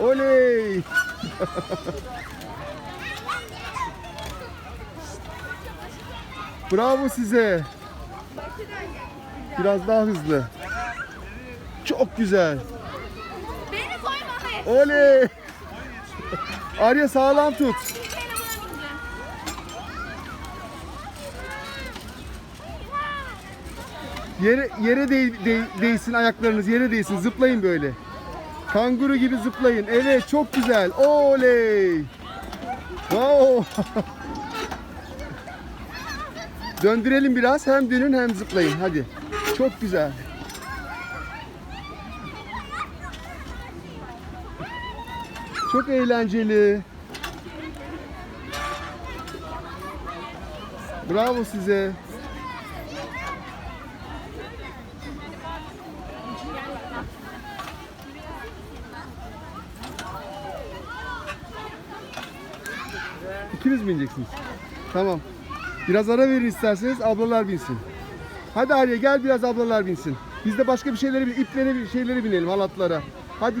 Oley! Bravo size. Biraz daha hızlı. Çok güzel. Beni koyma. Oley! Arya sağlam tut. Yere yere değ- değ- değsin ayaklarınız yere değsin zıplayın böyle. Kanguru gibi zıplayın. Evet çok güzel. Oley! Wow! Döndürelim biraz. Hem dönün hem zıplayın. Hadi. Çok güzel. Çok eğlenceli. Bravo size. İkiniz mi bineceksiniz? Tamam. Biraz ara verin isterseniz ablalar binsin. Hadi Arya gel biraz ablalar binsin. Biz de başka bir şeylere bin, iplere bir şeylere binelim halatlara. Hadi